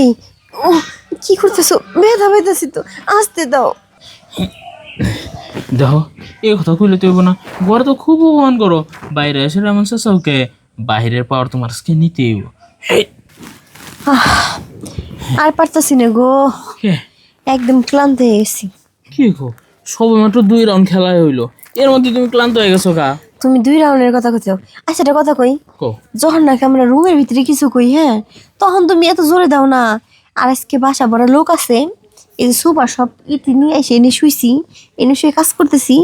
এই ও কি করতেছো? ব্যথা পাইতেছি তো আসতে দাও। দেখো এই কথা কইলে তুই না। ঘরে তো খুব অপমান করো। বাইরে এসে এমন চেঁচাওকে বাইরের পাওয়ার তোমার আজকে নিতেই হইবো। আর পারতাছি না গো। কে? একদম ক্লান্ত হয়ে গেছি। কি গো? সবে মাত্র দুই রাউন্ড খেলা হইল। এর মধ্যে তুমি ক্লান্ত হয়ে গেছো কা তুমি দুই রাউন্ডের কথা কইছো। আচ্ছা একটা কথা কই। কো যখন নাকি আমরা রুমের ভিতরে কিছু কই হ্যাঁ তখন তুমি এত জোরে দাও না। আর আজকে বাসা বড় লোক আছে এই যে সুপার সব ইতি নিয়ে এসে এনে শুইছি এনে শুয়ে কাজ করতেছি।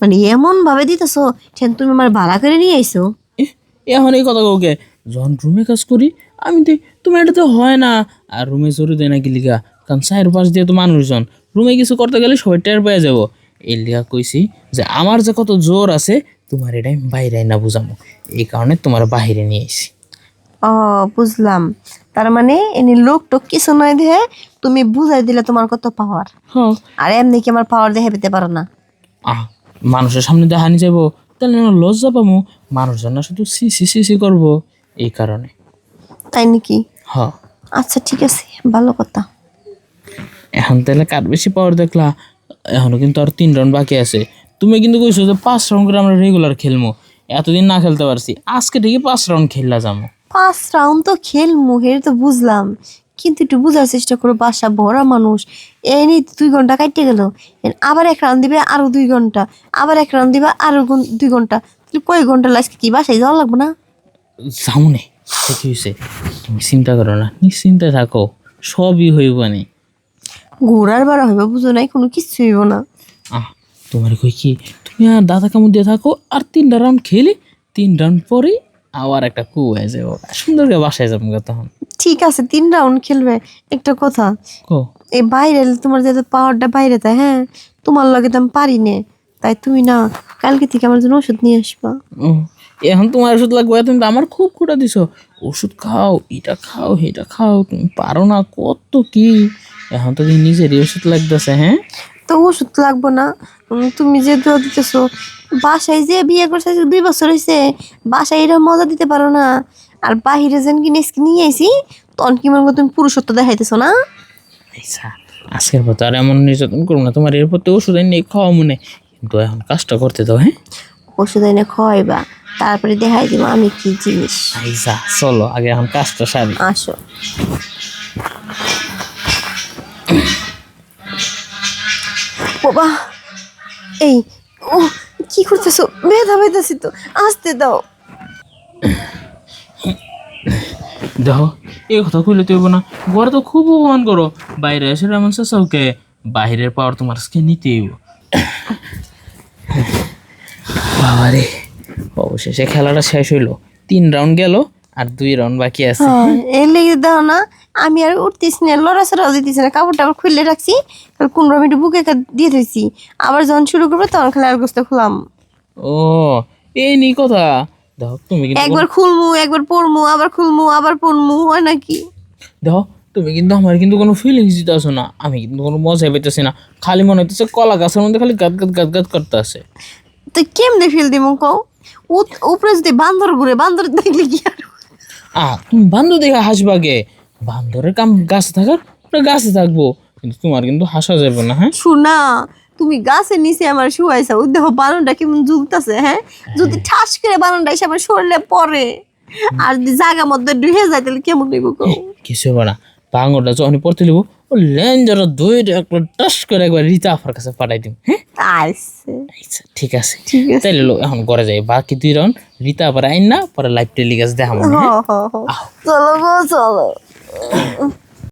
মানে এমন ভাবে দিতেছো ঠেন তুমি আমার ভাড়া করে নিয়ে আইছো। এ, এখন এই কথা কাউকে যখন রুমে কাজ করি আমি তো তোমার এটা তো হয় না। আর রুমে জোরে দেয় না কি লিগা? কারণ চায়ের পাশ দিয়ে তো মানুষজন। রুমে কিছু করতে গেলে সবাই টের পেয়ে যাব। এই লিগা কইছি যে আমার যে কত জোর আছে তোমার এটা আমি বাইরে না বুঝামো। এই কারণে তোমার বাইরে নিয়ে এসি ও বুঝলাম। তার মানে এনে লোক টোক কিছু নয় দেখে তুমি বুঝাই দিলে তোমার কত পাওয়ার হ্যাঁ। আর এমনি কি আমার পাওয়ার দেখে পেতে পারো না? আহ মানুষের সামনে দেখানি যাব তাহলে না লজ্জা পাবো মানুষজন না শুধু সি সি সি সি করব এই কারণে। তাই নাকি? হ। আচ্ছা ঠিক আছে। ভালো কথা। এখন তাহলে কার বেশি পাওয়ার দেখলা? এখনও কিন্তু আর তিন রাউন্ড বাকি আছে। তুমি কিন্তু কইছো যে পাঁচ রাউন্ড করে আমরা রেগুলার খেলব এতদিন না খেলতে পারছি। আজকে থেকে পাঁচ রাউন্ড খেললা যাব পাঁচ রাউন্ড তো খেলমু হের তো বুঝলাম। কিন্তু একটু বুঝার চেষ্টা করো বাসা ভরা মানুষ। এই নিয়ে দুই ঘণ্টা কাটতে গেল। আবার এক রাউন্ড দিবে আরও দুই ঘণ্টা। আবার এক রাউন্ড দিবে আরও গুন- দুই ঘণ্টা। তাহলে কয় ঘণ্টা লাস্ট কি বাসায় যাওয়া লাগবে না? যাও নে কি হয়েছে তুমি চিন্তা করো না নিশ্চিন্তায় থাকো। সবই হইব নি। ঘোরার বাড়া হবে বুঝো নাই কোনো কিছু হইব না। তোমার কই কি তুমি আর দাদা কামড় দিয়ে থাকো আর তিনটা রাউন্ড খেলি। তিন রাউন্ড পরেই আবার একটা কু হয়ে যাব সুন্দর করে বাসায় যাব তখন। ঠিক আছে তিন রাউন্ড খেলবে। একটা কথা কো? এই বাইরে তোমার যেহেতু পাওয়ারটা বাইরে তাই হ্যাঁ? তোমার লগে তো আমি পারি নে তাই তুমি না কালকে থেকে আমার জন্য ওষুধ নিয়ে আসবা। এখন তোমার ওষুধ লাগবে তুমি তো আমার খুব খুঁটা দিছো। ওষুধ খাও এটা খাও এটা খাও তুমি পারো না কত কি? এখন তো নিজেরই ওষুধ লাগতেছে হ্যাঁ? তো ওষুধ লাগবো না। তুমি যে দোয়া দিতেছো বাসায় যে বিয়ে করছে দুই বছর হয়েছে বাসায় এরা মজা দিতে পারো না। আর বাহিরে যেন কিনে এসে নিয়ে আইসি তখন কি মনে করো তুমি পুরুষত্ব দেখাইতেছো না? আচ্ছা আজকের পর তো আর এমন নির্যাতন করব না। তোমার এরপর তো ওষুধ এনে খাওয়া মনে কিন্তু এখন কাজটা করতে দাও হ্যাঁ? ওষুধ এনে খাওয়াইবা তারপরে দেখাই দিব আমি কি জিনিস। আইসা চলো আগে এখন কাজটা সারি। আসো। বাবা এই, ও, কি করতেছো? ব্যথা পাইতেছি তো, আসতে দাও। দেখো, এই কথা কইলে তুই না। ঘরে তো খুব অপমান করো। বাইরে এসে এমন চেঁচাওকে বাইরের পাওয়ার তোমার আজকে নিতেই। বাবারে, অবশেষে খেলাটা শেষ হইল। তিন রাউন্ড গেল। আর দুই রাউন্ড বাকি আছে। হ্যাঁ, এর লেগে দাও না আমি আর উঠতেছি না লড়াচড়াও দিতেছি না কাপড় টাপড় খুলে রাখছি কুমড়ো মিটু বুকে দিয়ে দিয়েছি। আবার যখন শুরু করব তখন খালি আর গোস্ত খুলাম। ও এই নি কথা। দেখো তুমি কিন্তু একবার খুলমু একবার পড়মু আবার খুলমু আবার পড়মু হয় নাকি? দেখো তুমি কিন্তু আমার কিন্তু কোনো ফিলিংস দিতে আসো না আমি কিন্তু কোনো মজাই পেতেছি না। খালি মনে হচ্ছে কলা গাছের মধ্যে খালি গাদ গাত গাদ গাদ করতে আছে। তো কেমনে ফেল দিব কও? উপরে যদি বান্দর ঘুরে বান্দর দেখলে কি আর আহ তুমি বান্ধব দেখে হাসবাগে বান্দরের কাম গাছে থাকার গাছে থাকব। কিন্তু তোমার কিন্তু হাসা যাবে না হ্যাঁ? শোনা তুমি গাছের নিচে আমার শুয়াইছা। ও দেখো বানরটা কেমন ঝুলতেছে হ্যাঁ? যদি ঠাস করে বানরটা এসে আমার শরীরে পড়ে আর যদি জায়গা মধ্যে ডুবে যায় তাহলে কেমন নেব কিছু হবে না। বাঙরটা যখন পড়তে লিব ও লেঞ্জারা দইটা একটা টাস করে একবার রিতা আফার কাছে পাঠাই দিম হ্যাঁ? আইসে। আচ্ছা ঠিক আছে। ঠিক আছে। তাইলে লো, এখন ঘরে যাই। বাকি দুই রাউন্ড রিতা আবার আইন না পরে লাইভ টেলিকাস্ট দেখাবো চলো চলো।